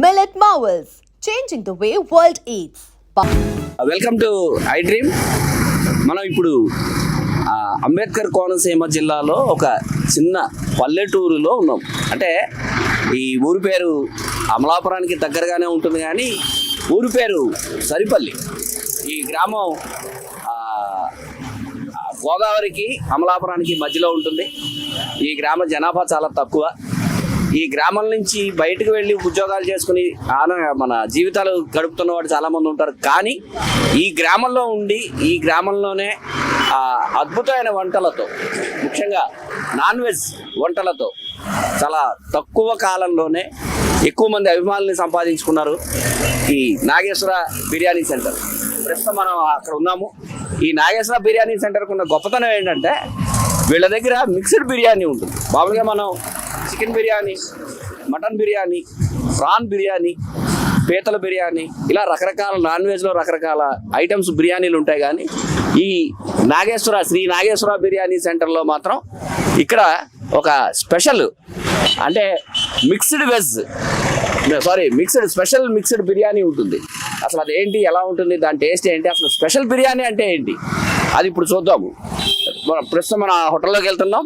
Millet Marvels, changing the way world eats. Welcome to iDream మనం ఇప్పుడు అంబేద్కర్ కోనసీమ జిల్లాలో ఒక చిన్న పల్లెటూరులో ఉన్నాం. అంటే ఈ ఊరి పేరు అమలాపురానికి దగ్గరగానే ఉంటుంది కానీ ఊరి పేరు సరిపల్లి. ఈ గ్రామం గోదావరికి అమలాపురానికి మధ్యలో ఉంటుంది. ఈ గ్రామ జనాభా చాలా తక్కువ. ఈ గ్రామం నుంచి బయటకు వెళ్ళి ఉద్యోగాలు చేసుకుని ఆన మన జీవితాలు గడుపుతున్న వాడు చాలా మంది ఉంటారు. కానీ ఈ గ్రామంలో ఉండి ఈ గ్రామంలోనే అద్భుతమైన వంటలతో ముఖ్యంగా నాన్ వెజ్ వంటలతో చాలా తక్కువ కాలంలోనే ఎక్కువ మంది అభిమానుల్ని సంపాదించుకున్నారు ఈ నాగేశ్వర బిర్యానీ సెంటర్. ప్రస్తుతం మనం అక్కడ ఉన్నాము. ఈ నాగేశ్వర బిర్యానీ సెంటర్కున్న గొప్పతనం ఏంటంటే వీళ్ళ దగ్గర మిక్స్డ్ బిర్యానీ ఉంటుంది. మామూలుగా మనం chicken biryani mutton biryani prawn biryani పీతల బిర్యానీ ఇలా రకరకాల నాన్ వెజ్లో రకరకాల ఐటమ్స్ బిర్యానీలు ఉంటాయి కానీ ఈ నాగేశ్వర శ్రీ నాగేశ్వర బిర్యానీ సెంటర్లో మాత్రం ఇక్కడ ఒక స్పెషల్ అంటే mixed veg sorry mixed special mixed biryani ఉంటుంది. అసలు అది ఏంటి ఎలా ఉంటుంది దాని టేస్ట్ ఏంటి అసలు స్పెషల్ బిర్యానీ అంటే ఏంటి అది ఇప్పుడు చూద్దాము. మనం ప్రస్తుతం మన హోటల్లోకి వెళ్తున్నాం.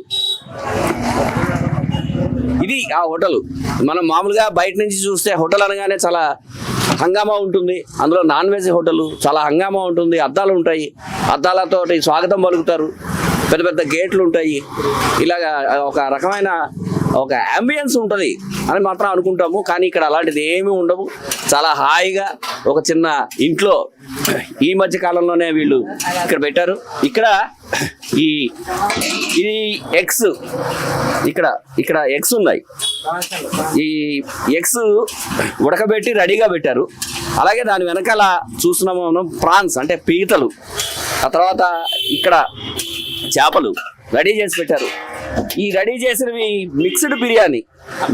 ఇది ఆ హోటల్. మనం మామూలుగా బయట నుంచి చూస్తే హోటల్ అనగానే చాలా హంగామా ఉంటుంది. అందులో నాన్ వెజ్ హోటల్ చాలా హంగామా ఉంటుంది. అద్దాలు ఉంటాయి. అద్దాలతోటి స్వాగతం పలుకుతారు. పెద్ద పెద్ద గేట్లు ఉంటాయి. ఇలాగా ఒక రకమైన ఒక అంబియన్స్ ఉంటుంది అని మాత్రం అనుకుంటాము. కానీ ఇక్కడ అలాంటిది ఏమీ ఉండవు. చాలా హాయిగా ఒక చిన్న ఇంట్లో ఈ మధ్య కాలంలోనే వీళ్ళు ఇక్కడ పెట్టారు. ఇక్కడ ఈ ఇది ఎగ్స్ ఇక్కడ ఇక్కడ ఎగ్స్ ఉన్నాయి. ఈ ఎగ్స్ ఉడకబెట్టి రెడీగా పెట్టారు. అలాగే దాని వెనకాల చూస్తున్నాము మనం ప్రాన్స్ అంటే పీతలు. ఆ తర్వాత ఇక్కడ చేపలు రెడీ చేసి పెట్టారు. ఈ రెడీ చేసినవి మిక్స్డ్ బిర్యానీ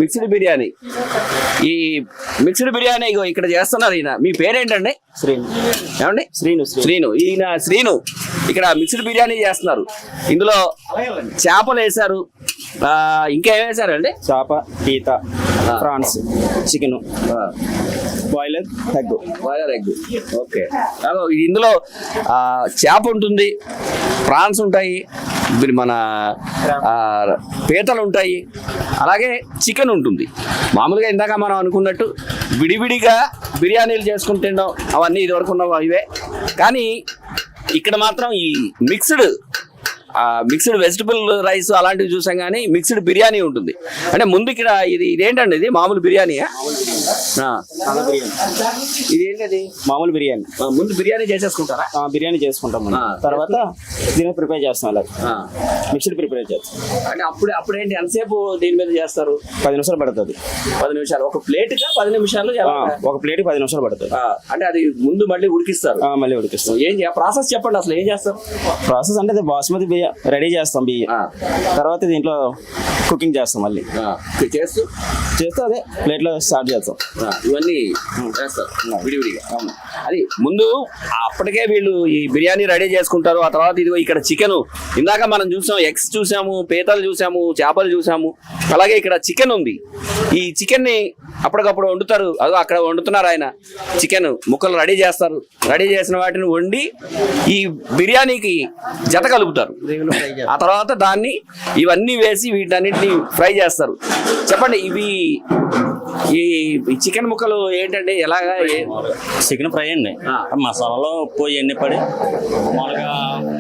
మిక్స్డ్ బిర్యానీ. ఈ మిక్స్డ్ బిర్యానీ ఇక్కడ చేస్తున్నారు ఈయన. మీ పేరేంటండి? శ్రీను. ఏమండి? శ్రీను శ్రీను. ఈయన శ్రీను. ఇక్కడ మిక్స్డ్ బిర్యానీ చేస్తున్నారు. ఇందులో చేపలు వేశారు. ఇంకా వేశారండి? చేప పీత prawns chicken. Boiler egg. Boiler egg. Okay. ఇందులో చేప ఉంటుంది ప్రాన్స్ ఉంటాయి మన పీతలు ఉంటాయి అలాగే చికెన్ ఉంటుంది. మామూలుగా ఇందాక మనం అనుకున్నట్టు విడివిడిగా బిర్యానీలు చేసుకుని తినడం అవన్నీ ఇదివరకు ఉన్నవి? ఇవే. కానీ ఇక్కడ మాత్రం ఈ మిక్స్డ్ మిక్స్డ్ వెజిటబుల్ రైస్ అలాంటివి చూసాం కానీ మిక్స్డ్ బిర్యానీ ఉంటుంది. అంటే ముందు ఇక్కడ ఇది ఇదేంటండి ఇది? మామూలు బిర్యానీయా? ఇది ఏంటది మామూలు బిర్యానీ. ముందు బిర్యానీ చేసేసుకుంటారా? బిర్యానీ చేసుకుంటాం. తర్వాత దీన్ని ప్రిపేర్ చేస్తాం అలా. ఆ. మిక్స్డ్ ప్రిపేర్ చేస్తాం. అంటే అప్పుడు అప్పుడు ఏంటి ఎంతసేపు దీని మీద చేస్తారు? పది నిమిషాలు పడుతుంది. పది నిమిషాలు. ఒక ప్లేట్గా పది నిమిషాలు? ఒక ప్లేట్ పది నిమిషాలు పడుతుంది. అంటే అది ముందు మళ్ళీ ఉడికిస్తారు. మళ్ళీ ఉడికిస్తాం ఏం ప్రాసెస్ చెప్పండి అసలు ఏం చేస్తారు? ప్రాసెస్ అంటే బాస్మతి బియ్యం రెడీ చేస్తాం బియ్యం. తర్వాత దీంట్లో కుకింగ్ చేస్తాం మళ్ళీ. చేస్తూ? చేస్తే అదే ప్లేట్లో స్టార్ట్ చేస్తాం. ఇవన్నీ చేస్తారు. విడివిడిగా. అది ముందు అప్పటికే వీళ్ళు ఈ బిర్యానీ రెడీ చేసుకుంటారు. ఆ తర్వాత ఇదిగో ఇక్కడ చికెన్. ఇందాక మనం చూసాం ఎగ్స్ చూసాము పీతలు చూసాము చేపలు చూసాము. అలాగే ఇక్కడ చికెన్ ఉంది. ఈ చికెన్ని అప్పటికప్పుడు వండుతారు. అదో అక్కడ వండుతున్నారు ఆయన. చికెన్ ముక్కలు రెడీ చేస్తారు. రెడీ చేసిన వాటిని వండి ఈ బిర్యానీకి జత కలుపుతారు. ఆ తర్వాత దాన్ని ఇవన్నీ వేసి వీటన్నిటిని ఫ్రై చేస్తారు. చెప్పండి ఇవి ఈ చికెన్ ముక్కలు ఏంటంటే ఎలాగా చికెన్ ఫ్రై అండి. ఆ. మసాలాలో ఉప్పు ఇవన్నీ పడి? మామూలుగా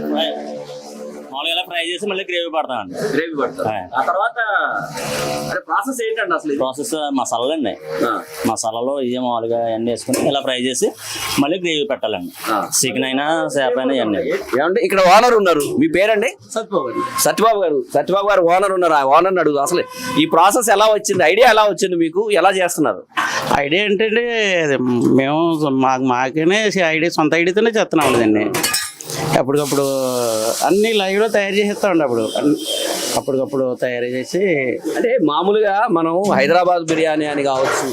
ఫ్రై చేసి మళ్ళీ గ్రేవీ పడతామండి. గ్రేవీ పడతారు. ఆ. ఆ తర్వాత ప్రాసెస్ ఏంటండి అసలు ఇది? ప్రాసెస్ మసాలాలు అండి. ఆ, మసాలాలో ఇవే మామూలుగా ఇవన్నీ వేసుకుని ఇలా ఫ్రై చేసి మళ్ళీ గ్రేవీ పెట్టాలండి. ఆ. చికెన్ అయినా చేప అయినా ఇవన్నీ. ఏమంటే ఇక్కడ ఓనర్ ఉన్నారు. మీ పేరండి? సత్యబాబు గారు. సత్యబాబు గారు. ఓనర్ ఉన్నారు. ఆ ఓనర్ అడుగు. అసలు ఈ ప్రాసెస్ ఎలా వచ్చింది? ఐడియా ఎలా వచ్చింది మీకు? ఎలా చేస్తున్నారు? ఐడియా ఏంటంటే అది మేము మాకు మాకనే ఐడియా సొంత ఐడియాతోనే చేస్తున్నాం కదండి అప్పటికప్పుడు అన్ని లైవ్లో తయారు చేసేస్తామండి అప్పుడు. అప్పటికప్పుడు తయారు చేసి అంటే మామూలుగా మనం హైదరాబాద్ బిర్యానీ అని కావచ్చు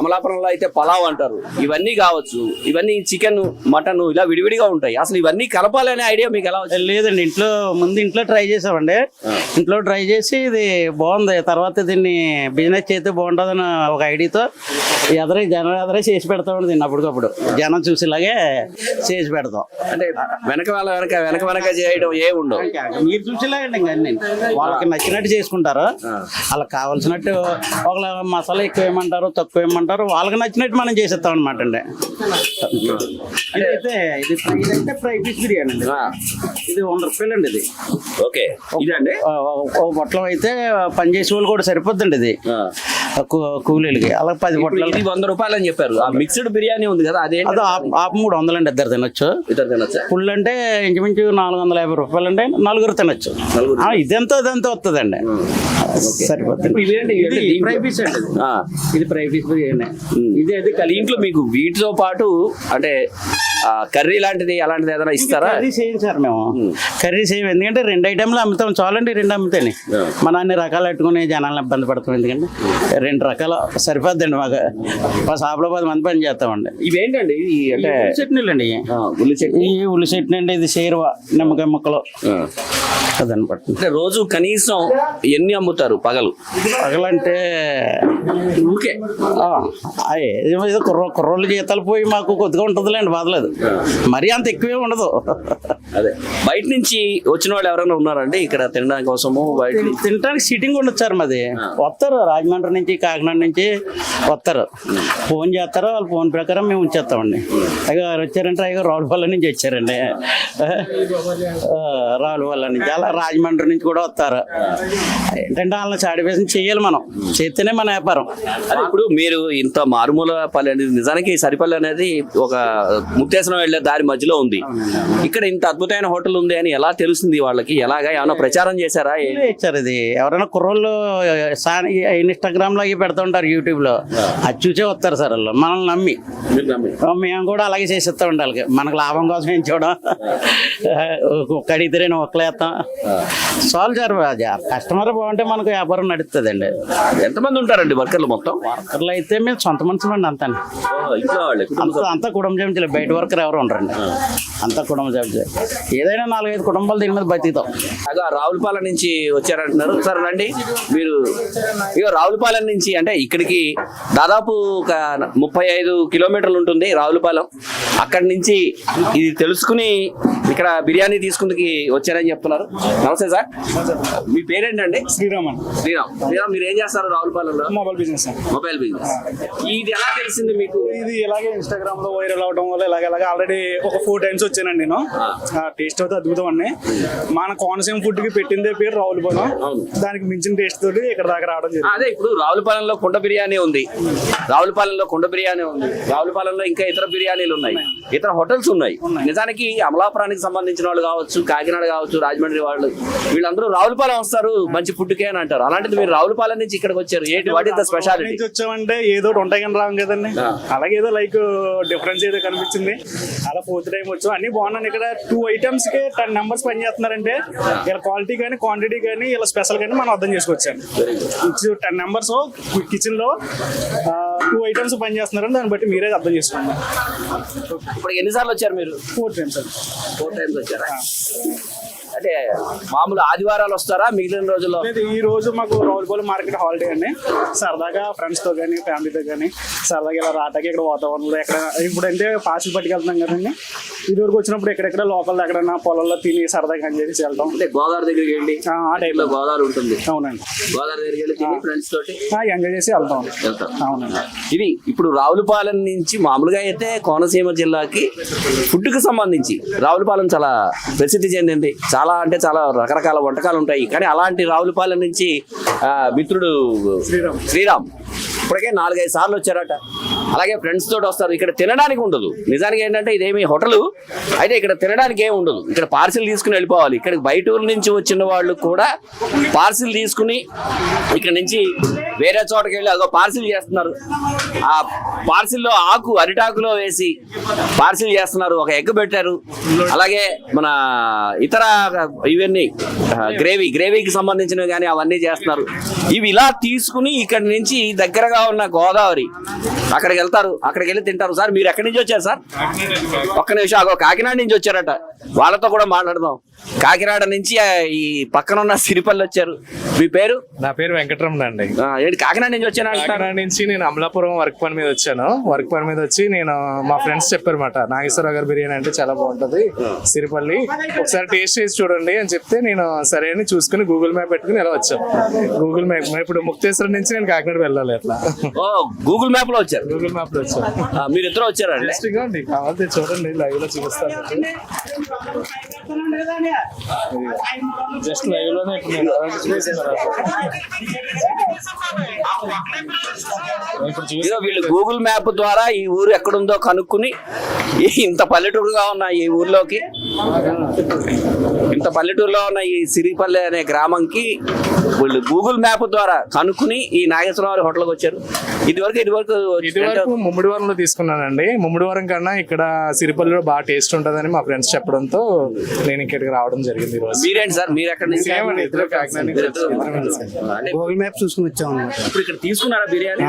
అమలాపురంలో అయితే పలావ్ అంటారు. ఇవన్నీ కావచ్చు ఇవన్నీ చికెన్ మటన్ ఇలా విడివిడిగా ఉంటాయి. అసలు ఇవన్నీ కలపాలనే ఐడియా మీకు ఎలా వచ్చింది? లేదండి ఇంట్లో ముందు ఇంట్లో ట్రై చేసామండి. ఇంట్లో ట్రై చేసి ఇది బాగుంది. తర్వాత దీన్ని బిజినెస్ చేస్తే బాగుంటుందని ఒక ఐడియాతో ఎదరే జనం ఎదరే చేసి పెడతామండి దీన్ని అప్పటికప్పుడు. జనం చూసేలాగే చేసి పెడతాం. అంటే వెనక వాళ్ళ వెనక వెనక వెనక చేయడం ఏ ఉండవు మీరు చూసేలాగండి ఇంకా అన్ని. వాళ్ళకి నచ్చినట్టు చేసుకుంటారు. వాళ్ళకి కావాల్సినట్టు ఒకళ్ళ మసాలా ఎక్కువ వేయమంటారు తక్కువ వేయమంటారు వాళ్ళకి నచ్చినట్టు మనం చేసేస్తాం అనమాట అండి. ఇదైతే ఇది ఫ్రై అయితే ఫ్రై పీస్ బిర్యానీ అండి. ఇది వంద రూపాయలు అండి ఇది. ఓకే. ఇదండి పొట్లం అయితే పని చేసే వాళ్ళు కూడా సరిపోద్దండి ఇది. కూలీలకి. అలా పది ఇది వంద రూపాయలు అని చెప్పారు. ఆ మిక్స్డ్ బిర్యానీ ఉంది కదా అదే అది ఆప్ మూడు వందలండి ఇద్దరు తినొచ్చు. ఇద్దరు తినొచ్చా? ఫుల్ అంటే ఇంచుమించు నాలుగు వందల యాభై రూపాయలు అంటే నలుగురు తినొచ్చు. ఇదెంత ఇదెంత వస్తుందండి సరిపోతుంది? ఇది అండి ఇది. దీంట్లో మీకు వీటితో పాటు అంటే కర్రీ లాంటిది అలాంటిది ఏదైనా ఇస్తారా? కర్రీ చేయం సార్ మేము కర్రీ చేయం ఎందుకంటే రెండు ఐటెంలు అమ్ముతాం. చాలండి రెండు అమ్ముతాని మన అన్ని రకాలు పెట్టుకుని జనాలను ఇబ్బంది పడతాం. ఎందుకంటే రెండు రకాలు సరిపోద్దండి మాకు. మా షాప్లో పది మంది పని చేస్తామండి. ఇవేంటండి అంటే చట్నీలు అండి ఉల్లి చట్నీ? ఈ ఉల్లి చట్నీ అండి ఇది షేర్వా నిమ్మకాయ ముక్కలు. అదని పట్టు రోజు కనీసం ఎన్ని అమ్ముతారు పగలు? పగలంటే ఏమో ఏదో కుర్ర కుర్రోళ్ళు జీతాలు పోయి మాకు కొద్దిగా ఉంటుందిలేండి బాధలేదు. మరీ అంత ఎక్కువే ఉండదు. అదే. బయట నుంచి వచ్చిన వాళ్ళు ఎవరైనా ఉన్నారండి? ఇక్కడ తినడానికి కోసము బయట తిన్- తినడానికి సీటింగ్ ఉండొచ్చు సార్ మాది. వస్తారు. రాజమండ్రి నుంచి కాకినాడ నుంచి వస్తారు. ఫోన్ చేస్తారు. వాళ్ళ ఫోన్ ప్రకారం మేము ఉంచేస్తామండి అయ్యో వారు వచ్చారంటే అయ్యో రావులపల్లి నుంచి వచ్చారండి. రావులపల్లి నుంచి. అలా రాజమండ్రి నుంచి కూడా వస్తారు. ఏంటంటే వాళ్ళని వేసి చేయాలి మనం. చేస్తేనే మన వ్యాపారం. అదే ఇప్పుడు మీరు ఇంత మారుమూల పల్లె అనేది నిజానికి సరిపల్లి అనేది ఒక ముక్తేశ్వరం వెళ్ళే దారి మధ్యలో ఉంది. ఇక్కడ ఇంత అద్భుతమైన హోటల్ ఉంది అని ఎలా తెలుస్తుంది వాళ్ళకి? ఎలాగా? ఏమైనా ప్రచారం చేశారా? ఇదే ఇచ్చారు ఇది. ఎవరైనా కుర్రోళ్ళు ఇన్స్టాగ్రామ్లో అవి పెడతా ఉంటారు యూట్యూబ్లో. అది చూసే వస్తారు సార్ వాళ్ళు. మనల్ని నమ్మి. మేము కూడా అలాగే చేసేస్తా ఉండాలి. మనకు లాభం కోసం ఏం చూడం? ఒక్క అడిగితే నేను ఒక్కలేస్తాం సాల్వ్ సార్ కస్టమర్ బాగుంటే మనకు వ్యాపారం నడుస్తుందండి ఎంతమంది ఉంటారండి వర్కర్లు మొత్తం? వర్కర్లు అయితే మేము సొంత మనుషులు అండి అంతా అంత కుటుంబ బయట వర్కర్ ఎవరు ఉండరండి. అంతా కుటుంబ సభ్యులు. ఏదైనా నాలుగైదు కుటుంబాలు దీని మీద బతుకుతాం. అగా రావులపాలెం నుంచి వచ్చారంటున్నారు. సరే రండి. మీరు ఇక రావులపాలెం నుంచి అంటే ఇక్కడికి దాదాపు ఒక ముప్పై ఐదు కిలోమీటర్లు ఉంటుంది రావులపాలెం. అక్కడి నుంచి ఇది తెలుసుకుని ఇక్కడ బిర్యానీ తీసుకుందుకు వచ్చారని చెప్తున్నారు. నమస్తే సార్. మీ పేరేంటండి? శ్రీరామన్. శ్రీరామ్. శ్రీరామ్ మీరు ఏం చేస్తారు రావులపాలెంలో మొబైల్ బిజినెస్ మొబైల్ బిజినెస్. ఇది ఎలా తెలిసింది మీకు? ఇది ఇలాగే ఇన్స్టాగ్రామ్లో వైరల్ అవడం వల్ల ఇలాగ ఇలాగ ఆల్రెడీ ఒక ఫోర్ టైమ్స్ వచ్చానండి నేను. టేస్ట్ అయితే అద్భుతం అండి మన కోనసీమ ఫుడ్కి పెట్టిందే పేరు రావులపాలెం. దానికి మించిన టేస్ట్ తోటి ఇక్కడ దాకా రావడం జరిగింది. అదే ఇప్పుడు రావులపాలెంలో కుండ బిర్యానీ ఉంది. రావులపాలెంలో కుండ బిర్యానీ ఉంది. రావులపాలెంలో ఇంకా ఇతర బిర్యానీలు ఉన్నాయి. ఇతర హోటల్స్ ఉన్నాయి. నిజానికి అమలాపురానికి సంబంధించిన వాళ్ళు కావచ్చు కాకినాడ కావచ్చు రాజమండ్రి వాళ్ళు వీళ్ళందరూ రావులపాలెం వస్తారు మంచి ఫుడ్ కే అని అంటారు. అలాంటిది మీరు రావులపాలెం నుంచి ఇక్కడికి వచ్చారు. ఏంటి వాట్ స్పెషాలిటీ వచ్చామంటే ఏదో ఉంటాయి కానీ రాం కదండి. అలాగే ఏదో లైక్ డిఫరెన్స్ ఏదో కనిపించింది. అలా ఫోర్త్ టైం వచ్చాం. అన్ని బాగున్నాను ఇక్కడ టూ ఐటమ్స్కి టెన్ నెంబర్స్ పని చేస్తున్నారంటే ఇలా క్వాలిటీ కానీ క్వాంటిటీ కానీ ఇలా స్పెషల్ కానీ మనం అర్థం చేసుకోవచ్చాను టెన్ నెంబర్స్ కిచెన్లో టూ ఐటమ్స్ పని చేస్తున్నారని దాన్ని బట్టి మీరే అర్థం చేసుకోండి. ఇప్పుడు ఎన్నిసార్లు వచ్చారు మీరు? ఫోర్ టైమ్స్ అండి ఫోర్ వచ్చారా? అంటే మామూలు ఆదివారాలు వస్తారా? మిగిలిన రోజుల్లో? లేదు ఈ రోజు మాకు రావులపాలెం మార్కెట్ హాలిడే అండి. సరదాగా ఫ్రెండ్స్తో కానీ ఫ్యామిలీతో కానీ సరదాగా ఇలా రాటాకి ఇక్కడ వాతావరణంలో ఎక్కడ ఇప్పుడంటే పార్సిల్ పట్టుకెళ్తున్నాం కదండి. ఇది వరకు వచ్చినప్పుడు ఎక్కడెక్కడ లోకల్ ఎక్కడైనా పొలంలో తిని సరదాగా అని చేసి వెళ్తాం. అంటే గోదావరి దగ్గరికి వెళ్ళి ఆ, ఆ టైంలో గోదావరి ఉంటుంది. అవునండి. గోదావరి దగ్గరికి వెళ్ళి తిని ఫ్రెండ్స్ తోటి ఎంజాయ్ చేసి వెళ్తాం. వెళ్తాం. అవునండి. ఇది ఇప్పుడు రావులపాలెం నుంచి మామూలుగా అయితే కోనసీమ జిల్లాకి ఫుడ్కి సంబంధించి రావులపాలెం చాలా ప్రసిద్ధి చెందింది. చాలా అంటే చాలా రకరకాల వంటకాలు ఉంటాయి. కానీ అలాంటి రావులపాలెం నుంచి ఆ, మిత్రుడు శ్రీరామ్. శ్రీరామ్. ఇప్పటికే నాలుగైదు సార్లు వచ్చారట అలాగే ఫ్రెండ్స్ తోటి వస్తారు. ఇక్కడ తినడానికి ఉండదు. నిజానికి ఏంటంటే ఇదేమి హోటల్? అయితే ఇక్కడ తినడానికి ఏమి ఉండదు. ఇక్కడ పార్సిల్ తీసుకుని వెళ్ళిపోవాలి. ఇక్కడ బయట ఊరు నుంచి వచ్చిన వాళ్ళు కూడా పార్సిల్ తీసుకుని ఇక్కడ నుంచి వేరే చోటకి వెళ్ళి అదో పార్సిల్ చేస్తున్నారు. ఆ పార్సిల్లో ఆకు అరిటాకులో వేసి పార్సిల్ చేస్తున్నారు. ఒక ఎగ్ పెట్టారు. అలాగే మన ఇతర ఇవన్నీ గ్రేవీ గ్రేవీకి సంబంధించినవి కానీ అవన్నీ చేస్తున్నారు. ఇవి ఇలా తీసుకుని ఇక్కడ నుంచి దగ్గరగా ఉన్న గోదావరి అక్కడికి వెళ్తారు అక్కడికి వెళ్ళి తింటారు. సార్ మీరు ఎక్కడి నుంచి వచ్చారు సార్? ఒక్క నిమిషం కాకినాడ నుంచి వచ్చారట. వాళ్ళతో కూడా మాట్లాడదాం. కాకినాడ నుంచి ఈ పక్కన ఉన్న సిరిపల్లి వచ్చారు. మీ పేరు? నా పేరు వెంకటరమణ అండి. ఏంటి కాకినాడ నుంచి వచ్చాను కాకినాడ నుంచి నేను అమలాపురం వర్క్ పని మీద వచ్చాను. వర్క్ పని మీద వచ్చి నేను మా ఫ్రెండ్స్ చెప్పారన్నమాట నాగేశ్వరరావు గారి బిర్యానీ అంటే చాలా బాగుంటది సిరిపల్లి. ఒకసారి టేస్ట్ చేసి చూడండి అని చెప్తే నేను సరే అని చూసుకుని గూగుల్ మ్యాప్ పెట్టుకుని ఇలా వచ్చాను గూగుల్ మ్యాప్ ఇప్పుడు ముక్తేశ్వరం నుంచి నేను కాకినాడ వెళ్ళాలి అట్లా. గూగుల్ మ్యాప్లో వచ్చారు. గూగుల్ మ్యాప్లో వచ్చాను మీరు ఇద్దరు వచ్చారండి జస్ట్ ఇవ్వండి కావాలంటే చూడండి లైవ్లో చూపిస్తాను జస్ట్ లైవ్లోనే ఇప్పుడు నేను. ఇప్పుడు వీళ్ళు గూగుల్ మ్యాప్ ద్వారా ఈ ఊరు ఎక్కడుందో కనుక్కుని ఇంత పల్లెటూరుగా ఉన్న ఈ ఊర్లోకి? ఇంత పల్లెటూరులో ఉన్న ఈ సిరిపల్లె అనే గ్రామంకి వీళ్ళు గూగుల్ మ్యాప్ ద్వారా కనుక్కుని ఈ నాగేశ్వరరావు హోటల్కి వచ్చారు. ఇదివరకు ఇదివరకు ఇది వరకు ముమ్మిడివరంలో తీసుకున్నానండి. ముమ్మిడివరం కన్నా ఇక్కడ సిరిపల్లిలో బాగా టేస్ట్ ఉంటుందని మా ఫ్రెండ్స్ చెప్పడంతో నేను ఇక్కడికి రావడం జరిగింది మీరేంటి సార్? మీరు ఎక్కడ గూగుల్ మ్యాప్ చూసుకుని వచ్చాం ఇప్పుడు ఇక్కడ తీసుకున్నారా బిర్యానీ?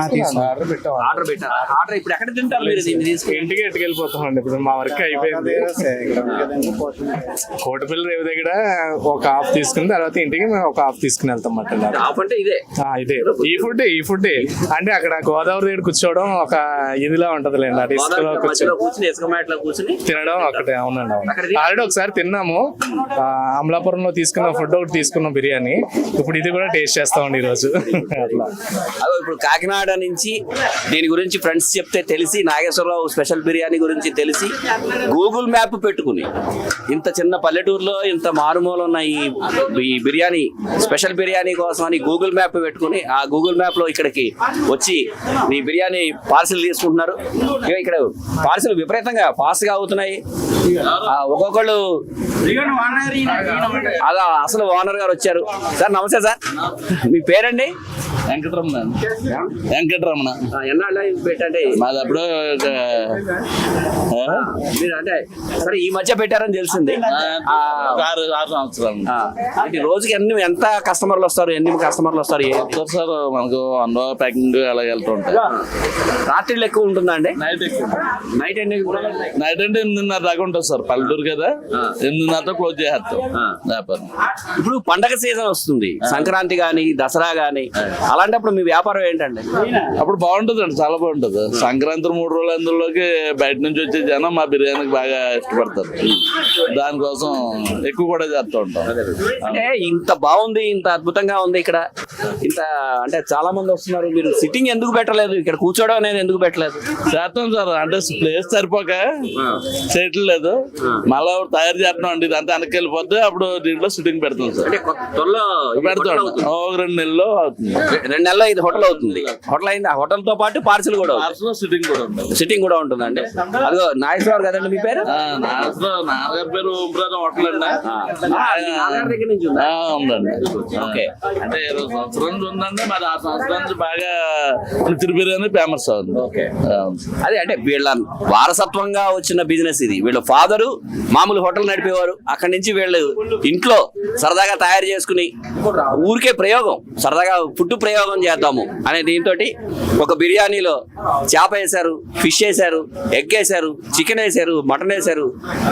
ఆర్డర్ పెట్టాం. ఆర్డర్ పెట్టారా? ఆర్డర్ ఇప్పుడు ఎక్కడ తింటారు మీరు దీన్ని తీసుకుని? ఎట్టుకెళ్ళిపోతామండి ఇప్పుడు మా వర్క్ అయిపోయింది. కోటపల్లి రేవు దగ్గర. ఒక హాఫ్ తీసుకుని తర్వాత ఇంటికి మేము ఒక హాఫ్ తీసుకుని వెళ్తాం అంటే ఇదే. ఇదే. ఈ ఫుడ్ ఈ ఫుడ్ అంటే అక్కడ గోదావరి దగ్గర కూర్చోవడం ఒక ఇదిలా ఉంటది లేండి ఇసుకలో కూర్చొని తినడం ఒకటే అవునండి అవును. ఆల్రెడీ ఒకసారి తిన్నాము. ఆ, అమలాపురంలో తీసుకున్న ఫుడ్ ఒకటి తీసుకున్నాం బిర్యానీ. ఇప్పుడు ఇది కూడా టేస్ట్ చేస్తామండి ఈ రోజు అట్లా. అదో ఇప్పుడు కాకినాడ నుంచి దీని గురించి ఫ్రెండ్స్ చెప్తే తెలిసి నాగేశ్వరరావు స్పెషల్ బిర్యానీ గురించి తెలిసి గూగుల్ మ్యాప్ పెట్టుకుని ఇంత చిన్న పల్లెటూరులో ఇంత మారుమూల ఉన్న ఈ ఈ బిర్యానీ స్పెషల్ బిర్యానీ కోసం అని గూగుల్ మ్యాప్ పెట్టుకుని ఆ గూగుల్ మ్యాప్లో ఇక్కడికి వచ్చి ఈ బిర్యానీ పార్సిల్ తీసుకుంటున్నారు. ఇక ఇక్కడ పార్సిల్ విపరీతంగా ఫాస్ట్గా అవుతున్నాయి. ఒక్కొక్కళ్ళు అలా అసలు ఓనర్ గారు వచ్చారు. సార్ నమస్తే సార్. మీ పేరండి? వెంకటరమణ వెంకటరమణ. పెట్టండి మాది అప్పుడు ఒక, ఆ, మీరు అంటే సరే ఈ మధ్య పెట్టారని తెలిసింది. ఆరు ఆరు సంవత్సరాలు రోజుకి ఎన్ని ఎంత కస్టమర్లు వస్తారు? ఎన్ని కస్టమర్లు వస్తారు? వస్తారు సార్ మనకు అవర్ ప్యాకింగ్ అలా వెళ్తూ ఉంటాయి. రాత్రిళ్ళు ఎక్కువ ఉంటుందా అండి? నైట్ ఎక్కువ. నైట్ ఎన్ని నైట్ అంటే ఎనిమిదిన్నర దాకా ఉంటుంది సార్ పల్లెటూరు కదా. ఎనిమిదిన్నరతో క్లోజ్ చేసేస్తాం. వ్యాపారం ఇప్పుడు పండగ సీజన్ వస్తుంది. సంక్రాంతి గాని దసరా గాని అలాంటప్పుడు మీ వ్యాపారం ఏంటండి? అప్పుడు బాగుంటుంది అండి చాలా బాగుంటుంది. సంక్రాంతి మూడు రోజుల అందులోకి బయట నుంచి వచ్చే జనం మా బిర్యానీకి బాగా ఇష్టపడతారు. దానికోసం ఎక్కువ కూడా చేస్తూ ఉంటాం. అంటే ఇంత బాగుంది ఇంత అద్భుతంగా ఉంది ఇక్కడ. ఇంత అంటే చాలా మంది వస్తున్నారు. మీరు సిట్టింగ్ ఎందుకు పెట్టలేదు? ఇక్కడ కూర్చోవడం అనేది ఎందుకు పెట్టలేదు? చేస్తాం సార్. అంటే ప్లేస్ సరిపోక చేయట్లేదు. మళ్ళీ తయారు చేస్తున్నాం అండి ఇదంతా వెనక్కి వెళ్ళిపోతే అప్పుడు దీంట్లో షూటింగ్ పెడతాం సార్. అంటే కొత్త త్వరలో ఇది పెడతాం. హోటల్ అవుతుంది. ఒక రెండు నెలల్లో అవుతుంది. రెండు నెలల్లో ఇది హోటల్ అవుతుంది. హోటల్ అయింది. ఆ హోటల్తో పాటు పార్సిల్ కూడా షూటింగ్ కూడా ఉంటుంది. సిట్టింగ్ కూడా ఉంటుందండి. అదిగో నాగేశ్వరరావు కదండి మీ పేరు? నాన్నగారి పేరు హోటల్ అండి. ఉందండి. ఓకే. అంటే ఇరవై సంవత్సరం నుంచి ఉందండి. మరి ఆ సంవత్సరం నుంచి బాగా తిరు బిర్యానీ ఫేమస్ అవుతుంది. ఓకే. అదే అంటే వీళ్ళ వారసత్వంగా వచ్చిన బిజినెస్ ఇది. వీళ్ళ ఫాదరు మామూలు హోటల్ నడిపేవారు. అక్కడి నుంచి వీళ్ళు ఇంట్లో సరదాగా తయారు చేసుకుని ఊరికే ప్రయోగం సరదాగా ఫుడ్ ప్రయోగం చేద్దాము అనే దీంతో ఒక బిర్యానీలో చేప వేశారు ఫిష్ వేశారు ఎగ్ వేశారు చికెన్ వేశారు మటన్ వేశారు.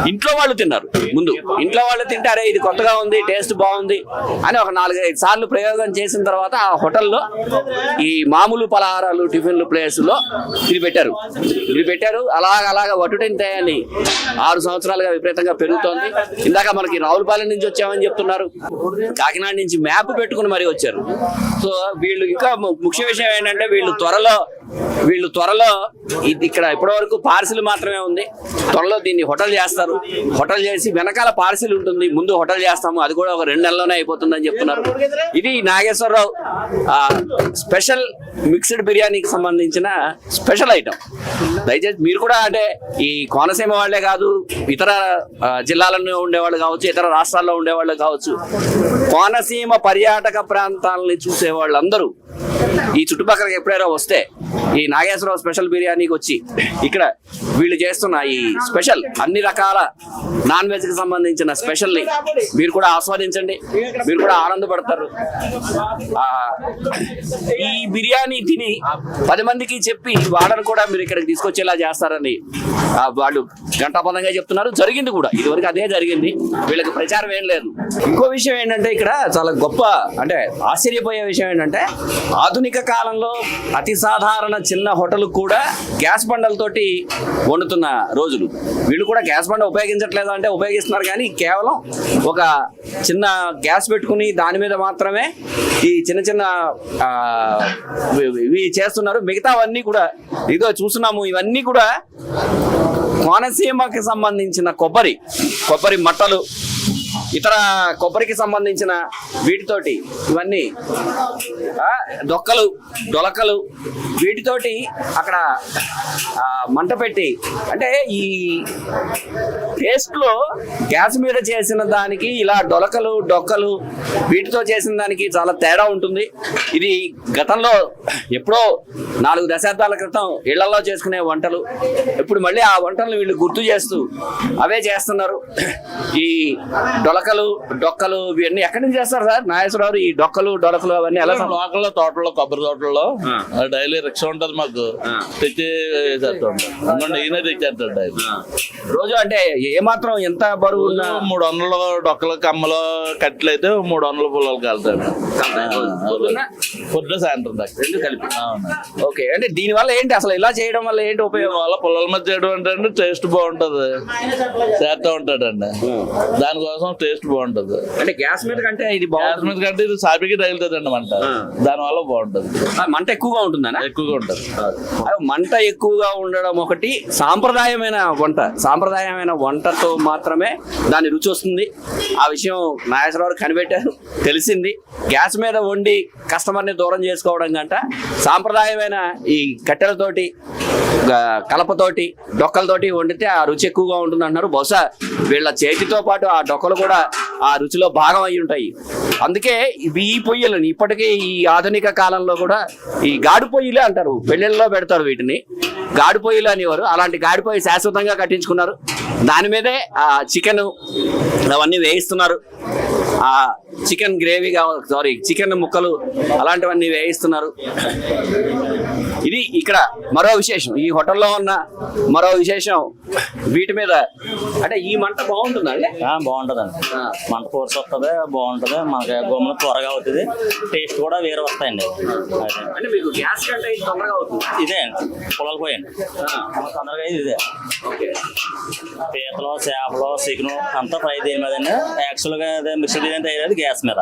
ఇంట్లో వాళ్ళు తిన్నారు. ముందు ఇంట్లో వాళ్ళు తింటారే ఇది కొత్తగా ఉంది టేస్ట్ బాగుంది అని ఒక నాలుగైదు సార్లు ప్రయోగం చేసిన తర్వాత ఆ హోటల్లో ఈ మామూలు పలహారాలు టిఫిన్లు ప్లేస్లో ఇది పెట్టారు ఇది పెట్టారు అలాగ అలాగ వటుటింతాయని ఆరు సంవత్సరాలుగా విపరీతంగా పెరుగుతోంది. ఇందాక మనకి రావులపాలెం నుంచి వచ్చామని చెప్తున్నారు. కాకినాడ నుంచి మ్యాప్ పెట్టుకుని మరీ వచ్చారు. సో వీళ్ళు ఇంకా ముఖ్య విషయం ఏంటంటే వీళ్ళు త్వరలో వీళ్ళు త్వరలో ఇది ఇక్కడ ఇప్పటి వరకు పార్సిల్ మాత్రమే ఉంది. త్వరలో దీన్ని హోటల్ చేస్తారు. హోటల్ చేసి వెనకాల పార్సిల్ ఉంటుంది. ముందు హోటల్ చేస్తాము. అది కూడా ఒక రెండు నెలలోనే అయిపోతుందని చెప్తున్నారు. ఇది నాగేశ్వరరావు స్పెషల్ మిక్స్డ్ బిర్యానీకి సంబంధించిన స్పెషల్ ఐటమ్. దయచేసి మీరు కూడా అంటే ఈ కోనసీమ వాళ్ళే కాదు ఇతర జిల్లాలను జిల్లాలలో ఉండేవాళ్ళు కావచ్చు ఇతర రాష్ట్రాల్లో ఉండేవాళ్ళు కావచ్చు కోనసీమ పర్యాటక ప్రాంతాలని చూసే వాళ్ళందరూ ఈ చుట్టుపక్కలకి ఎప్పుడైనా వస్తే ఈ నాగేశ్వరరావు స్పెషల్ బిర్యానీకి వచ్చి ఇక్కడ వీళ్ళు చేస్తున్న ఈ స్పెషల్ అన్ని రకాల నాన్ వెజ్కి సంబంధించిన స్పెషల్ని మీరు కూడా ఆస్వాదించండి. మీరు కూడా ఆనందపడతారు. ఈ బిర్యానీ తిని పది మందికి చెప్పి వాళ్ళని కూడా మీరు ఇక్కడికి తీసుకొచ్చేలా చేస్తారని వాళ్ళు గంటాపదంగా చెప్తున్నారు. జరిగింది కూడా. ఇదివరకు అదే జరిగింది. వీళ్ళకి ప్రచారం ఏం లేదు. ఇంకో విషయం ఏంటంటే ఇక్కడ చాలా గొప్ప అంటే ఆశ్చర్యపోయే విషయం ఏంటంటే ఆధునిక కాలంలో అతి సాధారణ చిన్న హోటల్ కూడా గ్యాస్ బండలతోటి వండుతున్న రోజులు. వీళ్ళు కూడా గ్యాస్ బండ ఉపయోగించట్లేదు అంటే ఉపయోగిస్తున్నారు కానీ కేవలం ఒక చిన్న గ్యాస్ పెట్టుకుని దాని మీద మాత్రమే ఈ చిన్న చిన్న ఇవి- చేస్తున్నారు. మిగతావన్నీ కూడా ఇదో చూస్తున్నాము ఇవన్నీ కూడా కోనసీమకి సంబంధించిన కొబ్బరి కొబ్బరి మట్టలు ఇతర కొబ్బరికి సంబంధించిన వీటితోటి ఇవన్నీ దొక్కలు డొక్కలు డొలకలు వీటితోటి అక్కడ మంట పెట్టి అంటే ఈ పేస్ట్లో గ్యాస్ మీద చేసిన దానికి ఇలా డొలకలు డొక్కలు వీటితో చేసిన దానికి చాలా తేడా ఉంటుంది. ఇది గతంలో ఎప్పుడో నాలుగు దశాబ్దాల క్రితం ఇళ్ళలో చేసుకునే వంటలు. ఇప్పుడు మళ్ళీ ఆ వంటలను వీళ్ళు గుర్తు చేస్తూ అవే చేస్తున్నారు. ఈ డొలకలు డొక్కలు ఇవన్నీ ఎక్కడి నుంచి చేస్తారు సార్? నాగేశ్వరరావు ఈ డొక్కలు డొలకలు అవన్నీ ఎలా లోకల్లో తోటలో కొబ్బరి తోటల్లో డైలీ రిక్షా ఉంటది మాకు. తెచ్చి ఈయనే తెచ్చేస్తాడు రోజు అంటే ఏ మాత్రం ఎంత బరువు మూడు వందలు డొక్కల కమ్మలు కట్టెలు అయితే మూడు వందల పుల్లలు కలుతాయి? పొద్దున సాయంత్రం దాకా రెండు కలిపి. ఓకే. అంటే దీని వల్ల ఏంటి? అసలు ఇలా చేయడం వల్ల ఏంటి ఉపయోగం? వాళ్ళ పుల్లల మధ్య చేయడం అంటే టేస్ట్ బాగుంటది. చేస్తా ఉంటాడండి. దానికోసం టేస్ట్ బాగుంటది. అంటే గ్యాస్ మీద కంటే ఇది గ్యాస్ మీద కంటే ఇది సాపికి తగులుతుందండి మంట. దాని వల్ల బాగుంటది. మంట ఎక్కువగా ఉంటుందనా? ఎక్కువగా ఉంటది. మంట ఎక్కువగా ఉండడం ఒకటి. సాంప్రదాయమైన వంట సాంప్రదాయమైన వంటతో మాత్రమే దాని రుచి వస్తుంది. ఆ విషయం నాగేశ్వరరావు కనిపెట్టారు తెలిసింది. గ్యాస్ మీద వండి కస్టమర్ని దూరం చేసుకోవడం కంట సాంప్రదాయమైన ఈ కట్టెలతోటి కలపతోటి డొక్కలతోటి వండితే ఆ రుచి ఎక్కువగా ఉంటుంది అంటున్నారు బహుశా వీళ్ళ చేతితో పాటు ఆ డొక్కలు కూడా ఆ రుచిలో భాగం అయి ఉంటాయి. అందుకే ఇవి ఈ పొయ్యిలని ఇప్పటికీ ఈ ఆధునిక కాలంలో కూడా ఈ గాడి పొయ్యిలే అంటారు. పెళ్ళిళ్ళలో పెడతారు వీటిని. గాడి పొయ్యిలు అనేవారు. అలాంటి గాడి పొయ్యి శాశ్వతంగా కట్టించుకున్నారు. దాని మీదే ఆ చికెన్ అవన్నీ వేయిస్తున్నారు. ఆ చికెన్ గ్రేవీ కావాలి సారీ చికెన్ ముక్కలు అలాంటివన్నీ వేయిస్తున్నారు. ఇది ఇక్కడ మరో విశేషం. ఈ హోటల్లో ఉన్న మరో విశేషం వీటి మీద అంటే ఈ మంట బాగుంటుందండి బాగుంటుంది అండి? మంట కోర్స్ వస్తుంది బాగుంటుంది. మనకి గోములు త్వరగా అవుతుంది. టేస్ట్ కూడా వేరే వస్తాయండి. అంటే మీకు గ్యాస్ కంటే ఇది తొందరగా అవుతుంది? ఇదే అండి. పొలాలు పోయండి తొందరగా ఇది. పీతలు చేపలు చికెన్ అంతా ఫ్రై దేని మీద అండి యాక్చువల్గా అదే మిక్స్డ్ బిర్యానీ తయారది గ్యాస్ మీద.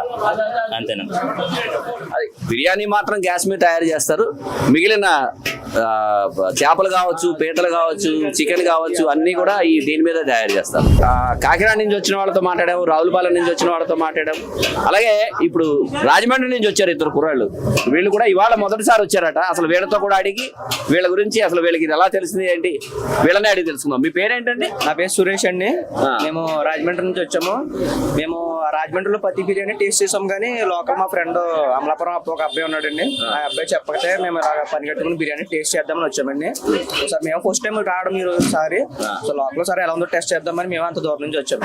అంతేనండి. అది బిర్యానీ మాత్రం గ్యాస్ మీద తయారు చేస్తారు. మిగిలిన ఆ, చేపలు కావచ్చు పీతలు కావచ్చు చికెన్ కావచ్చు అన్ని కూడా ఈ దీని మీద తయారు చేస్తారు ఆ, కాకినాడ నుంచి వచ్చిన వాళ్ళతో మాట్లాడాము రావులపాలెం నుంచి వచ్చిన వాళ్ళతో మాట్లాడాము. అలాగే ఇప్పుడు రాజమండ్రి నుంచి వచ్చారు ఇద్దరు కుర్రాళ్ళు. వీళ్ళు కూడా ఇవాళ మొదటిసారి వచ్చారట. అసలు వీళ్ళతో కూడా అడిగి వీళ్ళ గురించి అసలు వీళ్ళకి ఇది ఎలా తెలిసింది ఏంటి వీళ్ళనే అడిగి తెలుసుకుందాం. మీ పేరేంటండి? నా పేరు సురేష్ అండి. మేము రాజమండ్రి నుంచి వచ్చాము. మేము రాజమండ్రిలో పత్తి బిర్యానీ టేస్ట్ చేసాం కానీ లోకల్ మా ఫ్రెండ్ అమలాపురం ఒక అబ్బాయి ఉన్నాడండి. ఆ. అబ్బాయి చెప్పకపోతే మేము పని కట్టుకుని బిర్యానీ టేస్ట్ చేద్దామని వచ్చామండి. సార్ మేము ఫస్ట్ టైం రావడం మీరు ఒకసారి. సో లోకల్ సార్ ఎలా ఉందో టెస్ట్ చేద్దామని మేము అంత దూరం నుంచి వచ్చాము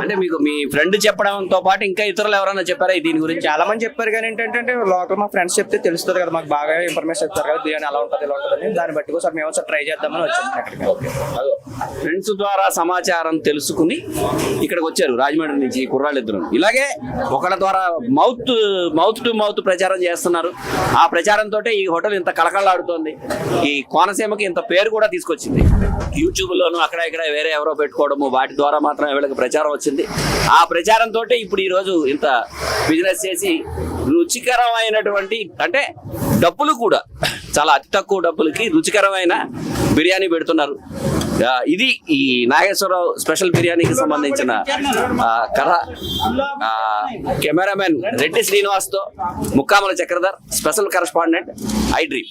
అంటే మీకు మీ ఫ్రెండ్ చెప్పడంతో పాటు ఇంకా ఇతరులు ఎవరైనా చెప్పారా? దీని గురించి? చాలా మంది చెప్పారు కానీ ఏంటంటే లోకల్ మా ఫ్రెండ్స్ చెప్తే తెలుస్తుంది కదా మాకు బాగా ఇన్ఫర్మేషన్ ఇస్తారు కదా బిర్యానీ ఎలా ఉంటుంది ఎలా ఉంటుందని దాన్ని బట్టి కూడా సార్ మేము ట్రై చేద్దామని వచ్చాము అక్కడికి. ఫ్రెండ్స్ ద్వారా సమాచారం తెలుసుకుని ఇక్కడికి వచ్చారు రాజమండ్రి నుంచి కుర్రాళ్ళు ఇద్దరు. ఇలాగే ఒకళ్ళ ద్వారా మౌత్ మౌత్ టు మౌత్ ప్రచారం చేస్తున్నారు. ఆ ప్రచారంతో ఈ హోటల్ ఇంత కలకలాడుతోంది ఈ కోనసీమకి ఇంత పేరు కూడా తీసుకొచ్చింది. యూట్యూబ్లోను అక్కడ ఇక్కడ వేరే ఎవరో పెట్టుకోవడము వాటి ద్వారా మాత్రమే వీళ్ళకి ప్రచారం వచ్చింది. ఆ ప్రచారంతో ఇప్పుడు ఈరోజు ఇంత బిజినెస్ చేసి రుచికరమైనటువంటి అంటే డబ్బులు కూడా చాలా అతి తక్కువ డబ్బులకి రుచికరమైన బిర్యానీ పెడుతున్నారు. ఇది ఈ నాగేశ్వరరావు స్పెషల్ బిర్యానీకి సంబంధించిన కథ. Cameraman Reddy శ్రీనివాస్తో Mukkamala Chakradhar special correspondent iDream.